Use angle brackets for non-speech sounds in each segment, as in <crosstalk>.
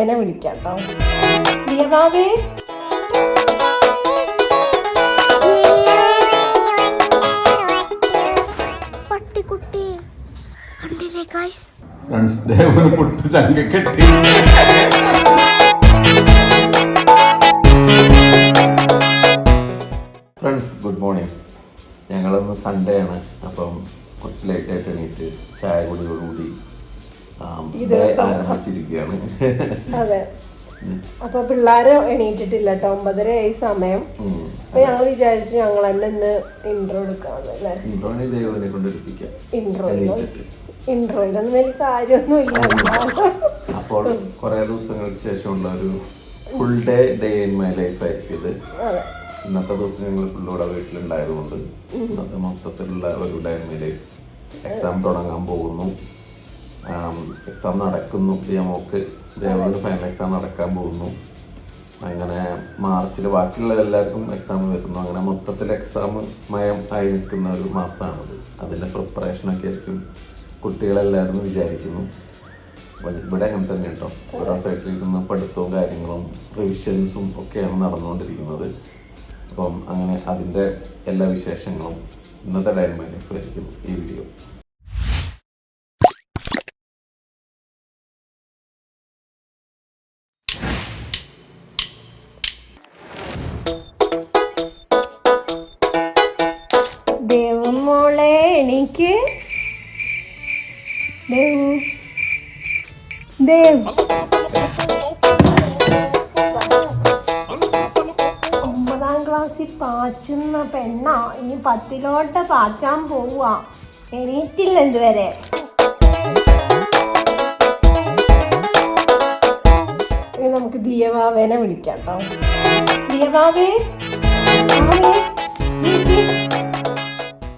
ദിയവാവേനെ വിളിക്കാം കേട്ടോ ദിയവാവേ പട്ടിക്കുട്ടി. കണ്ടില്ലേ ഗൈസ് ഫ്രണ്ട്സ് ദേവന് പൊട്ട് ചങ്ക കെട്ടി. ഫ്രണ്ട്സ് ഗുഡ് മോർണിംഗ് ഞങ്ങളൊന്ന് സൺഡേ ആണ്. അപ്പം കുറച്ച് ലേറ്റ് ആയിട്ട് എണീറ്റ് ചായ കുടിയോടുകൂടി ആം, ഈ ദിവസം. ആരംഭിച്ചിരിക്കുകയാണ് അതെ. അപ്പൊ പിള്ളേര് എണീറ്റിട്ടില്ല കേട്ടോ ഒമ്പതര ആയി സമയം. അപ്പൊ ഞങ്ങൾ വിചാരിച്ചു ഞങ്ങൾ തന്നെ ഇന്ന് ഇൻട്രോ എടുക്കാന്ന് ഇൻട്രോ ഇൻട്രോയിലൊന്നും വലിയ കാര്യമൊന്നുമില്ല അപ്പോൾ കുറെ ദിവസങ്ങൾക്ക് ശേഷമുള്ള ഒരു full day day in my life ആയിരിക്കും ഇത്. ഇന്നത്തെ ദിവസം ഞങ്ങൾ ഫുള്ളൂടെ വീട്ടിലുണ്ടായതുകൊണ്ട് ഇന്നത്തെ മൊത്തത്തിലുള്ള ഒരു day in my life exam തുടങ്ങാൻ പോകുന്നു. എക്സാം നടക്കുന്നു. നമുക്ക് ദേവന് ഫൈനൽ എക്സാം നടക്കാൻ പോകുന്നു. അങ്ങനെ മാർച്ചിൽ ബാക്കിയുള്ള എല്ലാവർക്കും എക്സാം വരുന്നു. അങ്ങനെ മൊത്തത്തിൽ എക്സാം മയം ആയി നിൽക്കുന്ന ഒരു മാസമാണത് അതിന്റെ പ്രിപ്പറേഷനൊക്കെ ആയിരിക്കും കുട്ടികളെല്ലാവരും വിചാരിക്കുന്നു. ഇവിടെ അങ്ങനെ തന്നെ കേട്ടോ. ഓരോ സൈഡിലിരുന്ന് പഠിത്തവും കാര്യങ്ങളും റിവിഷൻസും ഒക്കെയാണ് നടന്നുകൊണ്ടിരിക്കുന്നത്. അപ്പം അങ്ങനെ അതിന്റെ എല്ലാ വിശേഷങ്ങളും ഇന്നത്തെ ടൈം ലൈഫിലായിരിക്കും ഈ വീഡിയോ ദേവ് ഒമ്പതാം ക്ലാസ്സിൽ പാച്ചുന്ന പെണ്ണ. ഇനി പത്തിലോട്ട് പാച്ചാൻ പോവാ എണീറ്റില്ല ഇതുവരെ. നമുക്ക് ദിയവാവേനെ വിളിക്കാം കേട്ടോ. ദിയവാവേ.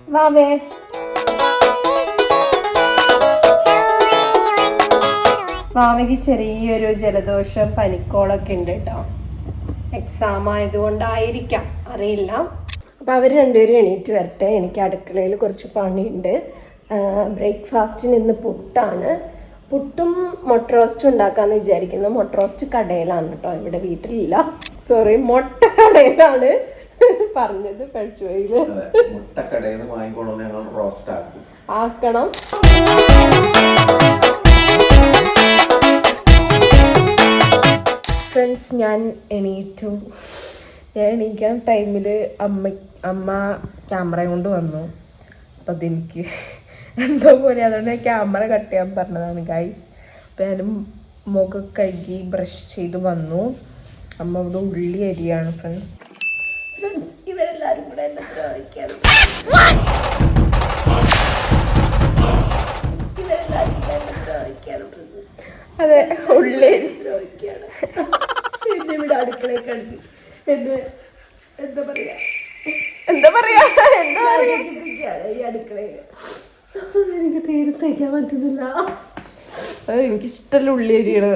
വാവേ, വാവയ്ക്ക് ചെറിയൊരു ജലദോഷം പനിക്കോളൊക്കെ ഉണ്ട് കേട്ടോ എക്സാം ആയതുകൊണ്ടായിരിക്കാം. അറിയില്ല. അപ്പോൾ അവർ രണ്ടുപേരും എണീറ്റ് വരട്ടെ. എനിക്ക് അടുക്കളയിൽ കുറച്ച് പണിയുണ്ട്. ബ്രേക്ക്ഫാസ്റ്റിന് ഇന്ന് പുട്ടാണ്. പുട്ടും മൊട്ടറോസ്റ്റും ഉണ്ടാക്കാമെന്ന് വിചാരിക്കുന്നു. മൊട്ടറോസ്റ്റ് കടയിലാണ് കേട്ടോ ഇവിടെ വീട്ടിലില്ല. സോറി മൊട്ട കടയിലാണ് <laughs> പറഞ്ഞത് ആക്കും ആക്കണം. ഫ്രണ്ട്സ് ഞാൻ എണീറ്റു. ഞാൻ എണീക്കാൻ ടൈമിൽ അമ്മ അമ്മ ക്യാമറ കൊണ്ട് വന്നു. അപ്പം അതെനിക്ക് <laughs> എന്തോ പോലെ അതുകൊണ്ട് ഞാൻ ക്യാമറ കട്ട് ചെയ്യാൻ പറഞ്ഞതാണ് ഗൈസ് അപ്പം ഞാൻ മുഖം കഴുകി ബ്രഷ് ചെയ്ത് വന്നു. അമ്മ അവിടെ ഉള്ളി അരിയാണ് ഫ്രണ്ട്സ് ഫ്രണ്ട്സ് ഇവരെല്ലാവരും കൂടെ എന്നെ ദ്രോഹിക്കാണ് ഇവരെല്ലാവരും കൂടെ എന്നെ ദ്രോഹിക്കാണ്. അതെ ഉള്ളിൽ. എന്നെ ഇവിടെ എന്നെ എന്താ പറയാ? എന്താ പറയാ? എന്താ പറയാ? ഈ അടുക്കളയിൽ. എനിക്ക് തീരെ തയ്ക്കാൻ പറ്റുന്നില്ല. അത് എനിക്ക് ഇഷ്ടമല്ല ഉള്ളി അരിയാണ്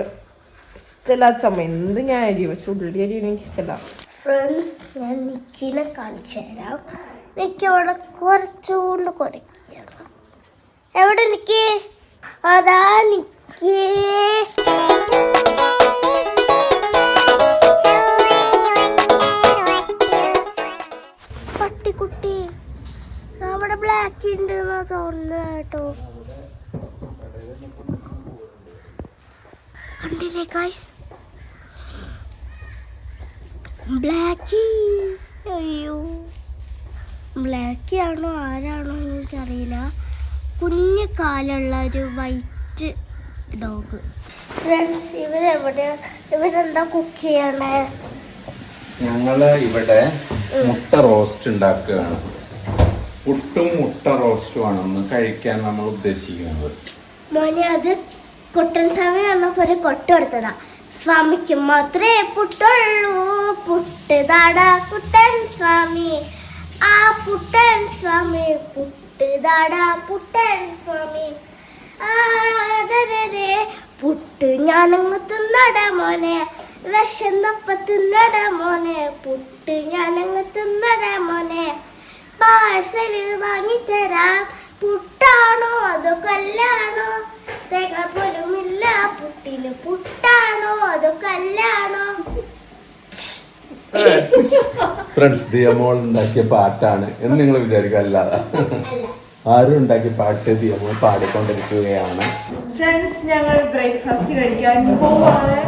ഇഷ്ടമല്ലാത്ത സമയം എന്ത് ഞാൻ അരി പക്ഷെ ഉള്ളി അരിയാണ് എനിക്ക് ഇഷ്ടമല്ല ഫ്രണ്ട്സ് ഞാൻ നിക്കിനെ കാണിച്ചു തരാം. നിക്ക് അവിടെ കുറച്ചുകൊണ്ട് കുറയ്ക്കണം എവിടെ നിക്ക്? അതാ നിക്ക്. പട്ടിക്കുട്ടി അവിടെ ബ്ലാക്ക് ഉണ്ട് എന്നാ തോന്നുന്നു കേട്ടോ. കണ്ടില്ലേ ഗൈസ് ബ്ലാക്കി അയ്യോ. ബ്ലാക്കി ആണോ ആരാണോ എനിക്കറിയില്ല. കുഞ്ഞു കാലുള്ള ഒരു വൈറ്റ് ഡോഗ്. ഫ്രണ്ട്സ് ഇവരെവിടെ ഇവരെന്താ കുക്ക് ചെയ്യണേ? ഞങ്ങൾ ഇവിടെ മുട്ട റോസ്റ്റ് ഉണ്ടാക്കുകയാണ്. പുട്ടും മുട്ട റോസ്റ്റുമാണ് ഒന്ന് കഴിക്കാൻ നമ്മൾ ഉദ്ദേശിക്കുന്നത്. മോനെ അത് കുട്ടൻ സ്വാമി വന്നപ്പോ ഒരു കൊട്ട് കൊടുത്തതാ. സ്വാമിക്ക് മാത്രമേ പുട്ടുള്ളൂ. പുട്ട് താടാ കുട്ടൻ സ്വാമി. ആ പുട്ടൻ സ്വാമി പുട്ട് താടാ പുട്ടൻ സ്വാമി. പുട്ട് ഞാനങ്ങ് തിന്നട മോനെ. വിശന്നപ്പ തിന്നട മോനെ. പുട്ട് ഞാനങ്ങ് തിന്നട മോനെ. പാഴ്സൽ വാങ്ങിത്തരാം പുട്ടാണോ അതോ കല്ലാണോ? തേങ്ങ പോലുമില്ല. പുട്ടിന് പുട്ടാണോ അതോ കല്ലാണോ? ഫ്രണ്ട്സ് ദിയമോൾ ഉണ്ടാക്കിയ പാട്ടാണ്. എന്ന് നിങ്ങൾ വിചാരിക്കുക അല്ലാതെ ആരും ഉണ്ടാക്കി പാട്ട് ദിയമോൾ പാടിക്കൊണ്ടിരിക്കുകയാണ്. ഫ്രണ്ട്സ് ഞങ്ങൾ ബ്രേക്ക്ഫാസ്റ്റ് കഴിക്കാൻ പോവാണ്.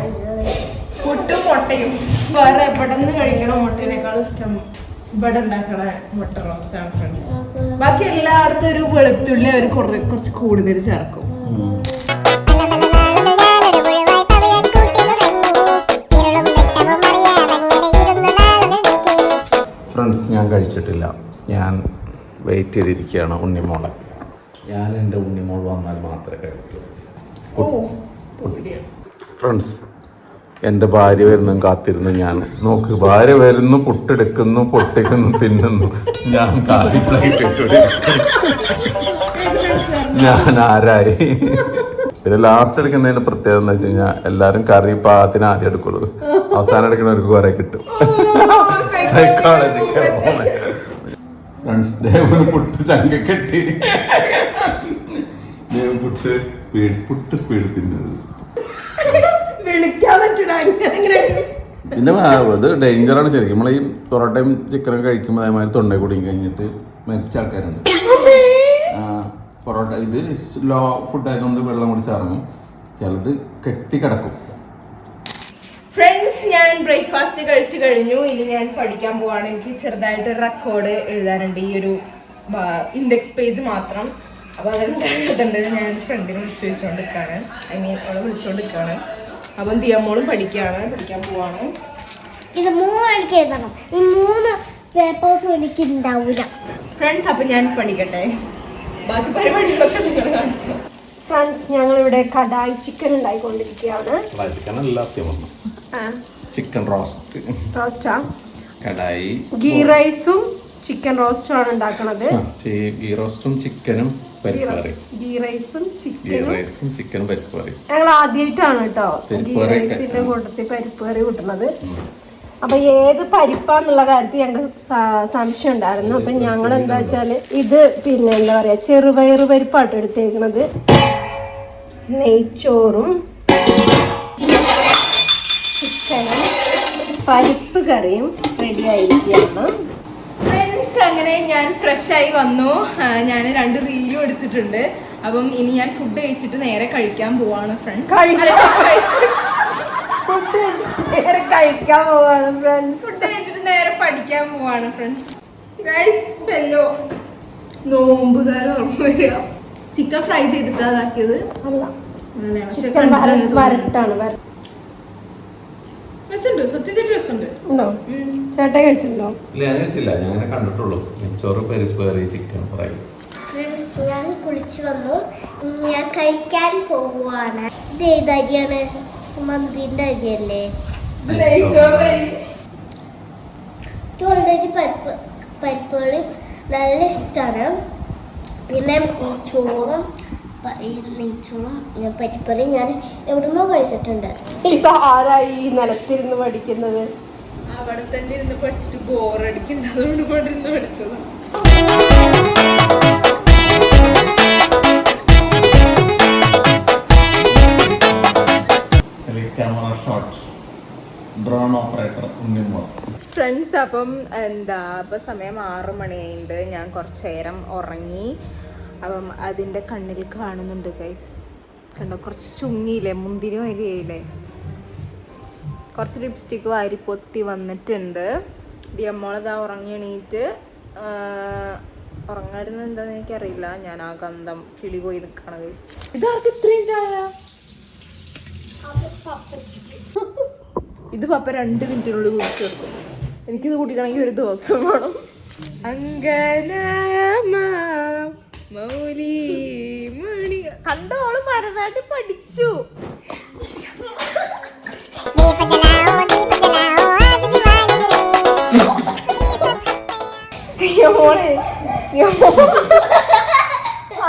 പുട്ടും മുട്ടയും. വേറെ എവിടെ നിന്ന് കഴിക്കണം മുട്ടേനേക്കാളും ഇഷ്ടം ഇവിടെ ഉണ്ടാക്കണ മുട്ട റോസ്റ്റാണ് ഫ്രണ്ട്സ് ബാക്കി എല്ലായിടത്തും ഒരു വെളുത്തുള്ളി അവർ കുറേ കുറച്ച് കൂടുതൽ ചേർക്കും. ഫ്രണ്ട്സ് ഞാൻ കഴിച്ചിട്ടില്ല. ഞാൻ വെയിറ്റ് ചെയ്തിരിക്കുകയാണ് ഉണ്ണിമോളെ. ഞാൻ എന്റെ ഉണ്ണിമോൾ വന്നാൽ മാത്രമേ കഴിക്കൂ ഫ്രണ്ട്സ് എന്റെ ഭാര്യ വരുന്നു കാത്തിരുന്നു ഞാൻ. നോക്ക് ഭാര്യ വരുന്നു പുട്ടെടുക്കുന്നു പൊട്ടിക്കുന്നു തിന്നുന്നു. ഞാൻ കാലി പ്ലേറ്റ്. ഞാൻ ആരായി? പിന്നെ ലാസ്റ്റ് എടുക്കുന്നതിന്റെ പ്രത്യേകത എന്ന് വെച്ച് കഴിഞ്ഞാൽ എല്ലാവരും കറി പാകത്തിന് ആദ്യം എടുക്കുള്ളൂ. അവസാനം എടുക്കുന്നവർക്ക് കുറെ കിട്ടും. സൈക്കോളജിക്കൽ ഫ്രണ്ട്സ് ദേവന് പുട്ട് ചങ്ക കെട്ടി. ദേവൻ പുട്ട് സ്പീഡ് പുട്ട് സ്പീഡ് തിന്നത്. വിളിക്കാൻ പിന്നെ അത് ഡേഞ്ചർ ഡേഞ്ചറാണ് ശരിക്കും. നമ്മൾ ഈ പൊറോട്ടയും ചിക്കനും കഴിക്കുമ്പോൾ അതേമാതിരി തൊണ്ടയിൽ കുടുങ്ങി കഴിഞ്ഞിട്ട് മരിച്ച ആൾക്കാരുണ്ട്. ആ, പൊറോട്ട ഇത് ലോ ഫുഡ് ആയതുകൊണ്ട് വെള്ളം കുടിച്ച് ഇറങ്ങും ചിലത് കെട്ടിക്കിടക്കും. ഫ്രണ്ട്സ് ഞാൻ ബ്രേക്ക്ഫാസ്റ്റ് കഴിച്ചു കഴിഞ്ഞു. ഇനി ഞാൻ പഠിക്കാൻ പോവാണ്. എനിക്ക് ചെറുതായിട്ട് ഒരു റെക്കോർഡ് എഴുതാനുണ്ട്. ഈ ഒരു ഇൻഡെക്സ് പേജ് മാത്രം. അപ്പൊ അതെന്താ എഴുതേണ്ടത് ഞാൻ ഫ്രണ്ടിനെ വിളിച്ചു വെച്ചുകൊണ്ടിരിക്കുകയാണ് ഐ മീൻ അവളെ വിളിച്ചുകൊണ്ടിരിക്കുകയാണ് അപ്പം ദിയമ്മോളും പഠിക്കുകയാണ് പഠിക്കാൻ പോവാണ്. ഇത് മൂന്ന് മണിക്ക് എഴുതണം. ഈ മൂന്ന് പേപ്പേഴ്സും എനിക്ക് ഉണ്ടാവില്ല ഫ്രണ്ട്സ് അപ്പം ഞാൻ പഠിക്കട്ടെ. ബാക്കി പരിപാടികളൊക്കെ നിങ്ങൾ കാണിച്ചു. ഫ്രണ്ട്സ് ഞങ്ങളിവിടെ kadai chicken ഉണ്ടായിക്കൊണ്ടിരിക്കുകയാണ്. Chicken chicken roast. റോസ്റ്റാ? Kadai. Ghee റൈസും ചിക്കൻ റോസ്റ്റും ആണ് ഉണ്ടാക്കുന്നത് ഗീ റോസ്റ്റും ചിക്കനും പരിപ്പ് കറി ഗീ റൈസും ചിക്കനും കറി ഞങ്ങൾ ആദ്യമായിട്ടാണ് കേട്ടോ ഗീ റൈസിന്റെ കൂട്ടത്തിൽ പരിപ്പ് കറി കൂട്ടുന്നത്. അപ്പൊ ഏത് പരിപ്പാന്നുള്ള കാര്യത്തിൽ ഞങ്ങൾക്ക് സംശയം ഉണ്ടായിരുന്നു. അപ്പൊ ഞങ്ങൾ എന്താ വെച്ചാൽ ഇത് പിന്നെ എന്താ പറയാ ചെറുപയറ് പരിപ്പാട്ടോ എടുത്തേക്കുന്നത് നെയ്ച്ചോറും ചിക്കനും പരിപ്പ് കറിയും റെഡി ആയിരിക്കുകയാണ്. ഫ്രണ്ട്സ് അങ്ങനെ ഞാൻ ഫ്രഷ് ആയി വന്നു. ഞാൻ രണ്ട് റീലും എടുത്തിട്ടുണ്ട്. അപ്പം ഇനി ഞാൻ ഫുഡ് കഴിച്ചിട്ട് നേരെ കഴിക്കാൻ പോവാണ് ഫ്രണ്ട്സ് നേരെ കഴിക്കാൻ പോവാണ് ഫ്രണ്ട്സ് ഫുഡ് കഴിച്ചിട്ട് നേരെ പഠിക്കാൻ പോവാണ് ഫ്രണ്ട്സ് ഓർമ്മ വരിക ചിക്കൻ ഫ്രൈ ചെയ്തിട്ടാ അതാക്കിയത് അല്ല. വരട്ടാണ് ഉണ്ടോ? ചേട്ടാ കഴിച്ചിട്ടുണ്ടോ? ഇല്ല ഞാൻ കഴിച്ചില്ല. ഞാൻ അങ്ങനെ കണ്ടിട്ടുള്ളൂ. നെച്ചോറ് പരിപ്പ് കറി ചിക്കൻ ഫ്രൈ ഞാൻ കുളിച്ചു വന്നു. ഞാൻ കഴിക്കാൻ പോവുകയാണ് ഇത് ഏത് അരിയാണ്? മന്തിന്റെ അരിയല്ലേ? പരിപ്പ് പരിപ്പുകളും നല്ല ഇഷ്ടമാണ് പിന്നെ ഈ ചോറും നെയ്ച്ചോറും പറ്റിപ്പറി ഞാൻ എവിടുന്നോ കഴിച്ചിട്ടുണ്ട്. ഇത് ആരായി ഈ നിലത്തിരുന്ന് പഠിക്കുന്നത്? അവിടെ തന്നെ ഇരുന്ന് പഠിച്ചിട്ട് ബോറടിക്കണ്ട അതുകൊണ്ട് ഇവിടെ ഇരുന്ന് പഠിച്ചത്. Camera shot drone operator Unnimol friends അപ്പം എന്താ ഇപ്പം സമയം ആറു മണിയായിട്ട് ഞാൻ കുറച്ചേരം ഉറങ്ങി. അപ്പം അതിന്റെ കണ്ണിൽ കാണുന്നുണ്ട് ഗൈസ് കണ്ടോ? കുറച്ച് ചുങ്ങിയില്ലേ? മുന്തിരി വരികയില്ലേ കുറച്ച് ലിപ്സ്റ്റിക്ക് വാരി പൊത്തി വന്നിട്ടുണ്ട്. ഡിയമ്മോളതാ ഉറങ്ങി എണീറ്റ് ഉറങ്ങായിരുന്നു എന്താന്ന് എനിക്കറിയില്ല. ഞാൻ ആ ഗന്ധം കിളി പോയി നിൽക്കണ ഗൈസ് ഇതാർക്ക് ഇത്രയും ചായ? ഇത് പപ്പ രണ്ട് മിനിറ്റിനുള്ളിൽ കുടിച്ചു തീർക്കും. എനിക്കിത് കൂട്ടിയിട്ടാണെങ്കിൽ ഒരു ദിവസം വേണം. അങ്കനമ മൗലി മണി കണ്ടോളും ഭരതനാട്യം പഠിച്ചു.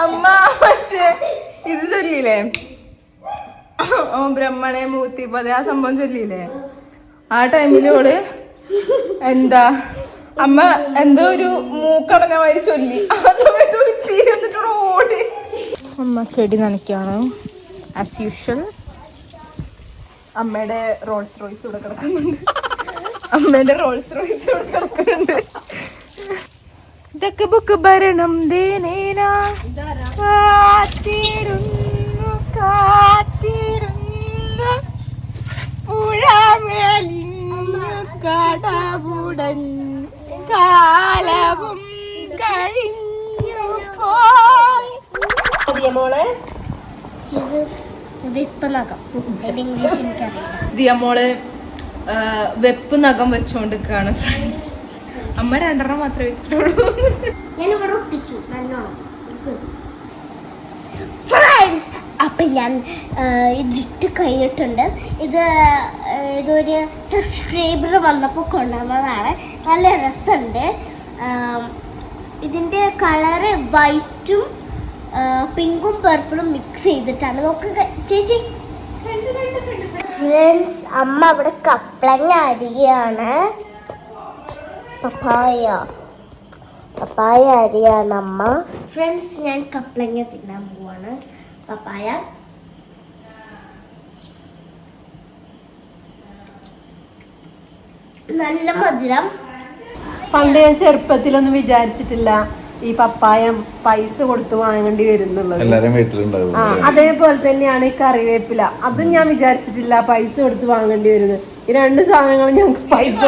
അമ്മ മറ്റേ ഇത് ചൊല്ലിയില്ലേ? ഓ ബ്രഹ്മണെ പതേ ആ സംഭവം ചൊല്ലിയില്ലേ? ആ ടൈമിലോട് എന്താ അമ്മ എന്തോ ഒരു മൂക്കടഞ്ഞ മാതിരി ചൊല്ലി. ആ സമയത്ത് ഒരു ചീരി വന്നിട്ട് ഓടി. അമ്മ ചെടി നനയ്ക്കാണ്. ആസ് യൂഷ്വൽ അമ്മയുടെ റോൾസ് റോയ്സ് ഇവിടെ കിടക്കുന്നുണ്ട്. അമ്മേന്റെ റോൾസ് റോയ്സ് കിടക്കുന്നുണ്ട്. ഇതൊക്കെ ബുക്ക് ഭരണം ദേനേനാ കാത്തിരുന്നു കാത്തിരുന്നു. പുഴമേലിഞ്ഞു കടവുടൻ കാലവും കഴിഞ്ഞു പോയി. മോളെ? ദിയമോൾ വെപ്പ് നഖം വെച്ചോണ്ടിരിക്കാണ് ഫ്രണ്ട്സ് അമ്മ രണ്ടെണ്ണം മാത്രമേ വെച്ചിട്ടുള്ളൂ. ഞാൻ ഇവിടെ ഒട്ടിച്ചു നല്ലോണം. ഫ്രണ്ട്സ് അപ്പം ഞാൻ ഇതിട്ട് കഴിഞ്ഞിട്ടുണ്ട്. ഇത് ഇതൊരു സബ്സ്ക്രൈബർ വന്നപ്പോൾ കൊണ്ടുവന്നതാണ്. നല്ല രസമുണ്ട്. ഇതിന്റെ കളറ് വൈറ്റും പിങ്കും പർപ്പിളും മിക്സ് ചെയ്തിട്ടാണ്. നോക്കുക ചേച്ചി. ഫ്രണ്ട്സ് അമ്മ അവിടെ കപ്ലങ്ങ അരികയാണ് പപ്പായ. പപ്പായ അരിയാണ് അമ്മ. ഫ്രണ്ട്സ് ഞാൻ കപ്ലങ്ങ തിന്നാൻ പോവാണ്. പപ്പായ നല്ല മധുരം. പണ്ട് ഞാൻ ചെറുപ്പത്തിലൊന്നും വിചാരിച്ചിട്ടില്ല ഈ പപ്പായ പൈസ കൊടുത്ത് വാങ്ങേണ്ടി വരുന്നുള്ളത്. ആ അതേപോലെ തന്നെയാണ് ഈ കറിവേപ്പില. അതും ഞാൻ വിചാരിച്ചിട്ടില്ല പൈസ കൊടുത്ത് വാങ്ങേണ്ടി വരുന്നത്. ഈ രണ്ട് സാധനങ്ങളും ഞങ്ങൾക്ക് പൈസ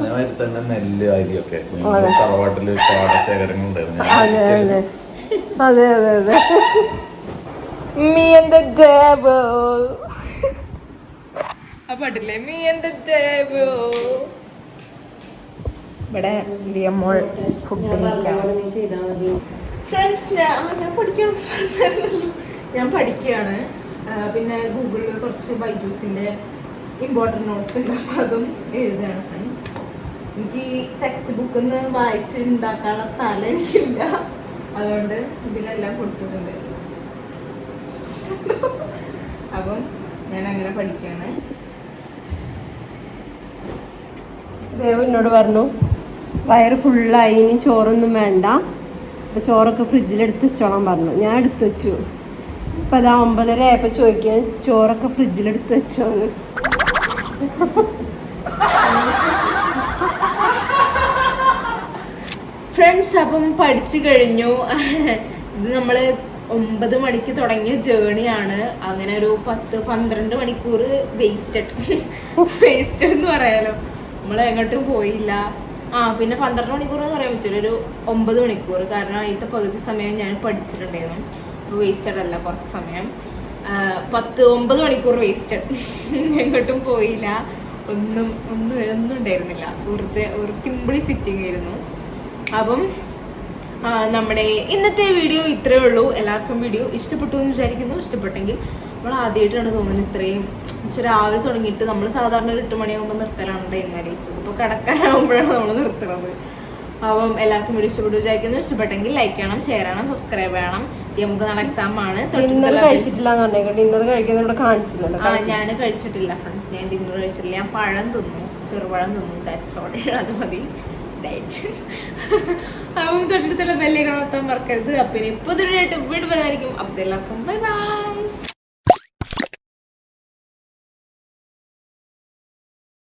അതേമാതിരി തന്നെ നെല്ല് അരിയൊക്കെ ഞങ്ങളുടെ തറവാട്ടിൽ പാടശേഖരങ്ങൾ ഉണ്ടായിരുന്നു. അതെ ഞാൻ അതെ. അതെ devil. ആ പാട്ടില്ലേ? Devil. ഇവിടെ ദിയമ്മോൾ ഫുഡ് ഫ്രണ്ട്സ് ഞാൻ പഠിക്കണം ഞാൻ പഠിക്കുകയാണ്. പിന്നെ ഗൂഗിളിൽ കുറച്ച് ബൈജൂസിന്റെ ഇമ്പോർട്ടന്റ് നോട്ട്സ് ഉണ്ട്. അപ്പം അതും എഴുതുകയാണ് ഫ്രണ്ട്സ് എനിക്ക് ഈ ടെക്സ്റ്റ് ബുക്കിൽ നിന്ന് വായിച്ച് ഉണ്ടാക്കാനുള്ള തല എനിക്കില്ല അതുകൊണ്ട് ഇതിലെല്ലാം കൊടുത്തിട്ടുണ്ട്. അപ്പം ഞാൻ അങ്ങനെ പഠിക്കുകയാണ് ദേവ് എന്നോട് പറഞ്ഞു വയറ് ഫുള്ളായി ഇനി ചോറൊന്നും വേണ്ട. അപ്പോൾ ചോറൊക്കെ ഫ്രിഡ്ജിലെടുത്ത് വെച്ചോളാൻ പറഞ്ഞു. ഞാൻ എടുത്തു വെച്ചു. ഇപ്പം അതാ ഒമ്പതര ആയപ്പോൾ ചോദിക്കാൻ ചോറൊക്കെ ഫ്രിഡ്ജിലെടുത്ത് വെച്ചോന്ന്. <laughs> ഫ്രണ്ട്സ് അപ്പം പഠിച്ചു കഴിഞ്ഞു. ഇത് നമ്മൾ ഒമ്പത് മണിക്ക് തുടങ്ങിയ ജേണിയാണ് അങ്ങനെ ഒരു പത്ത് പന്ത്രണ്ട് മണിക്കൂർ വേസ്റ്റഡ് വേസ്റ്റഡ് എന്ന് പറയാലോ. നമ്മൾ എങ്ങോട്ടും പോയില്ല. ആ പിന്നെ പന്ത്രണ്ട് മണിക്കൂർ എന്ന് പറയാൻ പറ്റില്ല. ഒരു ഒമ്പത് മണിക്കൂർ കാരണം അതിലത്തെ പകുതി സമയം ഞാൻ പഠിച്ചിട്ടുണ്ടായിരുന്നു. വേസ്റ്റഡ് അല്ല കുറച്ച് സമയം. പത്ത് ഒമ്പത് മണിക്കൂർ വേസ്റ്റഡ് എങ്ങോട്ടും പോയില്ല. ഒന്നും ഒന്നും ഒന്നും ഉണ്ടായിരുന്നില്ല. വെറുതെ ഒരു സിമ്പിളി സിറ്റിംഗ് ആയിരുന്നു. അപ്പം നമ്മുടെ ഇന്നത്തെ വീഡിയോ ഇത്രയേ ഉള്ളൂ. എല്ലാവർക്കും വീഡിയോ ഇഷ്ടപ്പെട്ടു എന്ന് വിചാരിക്കുന്നു. ഇഷ്ടപ്പെട്ടെങ്കിൽ നമ്മൾ ആദ്യമായിട്ടാണ് തോന്നുന്നത് ഇത്രയും. ഇച്ചിരി രാവിലെ തുടങ്ങിയിട്ട് നമ്മൾ സാധാരണ ഒരു എട്ട് മണിയാകുമ്പോൾ നിർത്തലാണ് ലൈഫ് ഇതിപ്പോൾ കിടക്കാനാകുമ്പോഴാണ് നമ്മൾ നിർത്തുന്നത് അപ്പം എല്ലാവർക്കും ഒരു ഇഷ്ടപ്പെട്ടു വിചാരിക്കുന്നു. ഇഷ്ടപ്പെട്ടെങ്കിൽ ലൈക്ക് ചെയ്യണം ഷെയർ ചെയ്യണം സബ്സ്ക്രൈബ് ചെയ്യണം. നമുക്ക് നാളെ എക്സാം ആണ്. ഡിന്നർ കഴിച്ചിട്ടില്ല ഡിന്നർ കഴിക്കുന്നത് ഇവിടെ കാണിച്ചില്ലല്ലോ. ആ ഞാൻ കഴിച്ചിട്ടില്ല ഫ്രണ്ട്സ് ഞാൻ ഡിന്നർ കഴിച്ചിട്ടില്ല. ഞാൻ പഴം തിന്നു. ചെറുപഴം തിന്നു. ദാറ്റ്സ് ഓൾ <laughs> അത് മതി. അപ്പം തൊട്ടടുത്തുള്ള ബെല്ലേക്കണം മറക്കരുത്. അപ്പം ഇനി പുതിയ വീണ്ടും വരുന്നതായിരിക്കും അപ്പം എല്ലാവർക്കും ബൈ ബൈ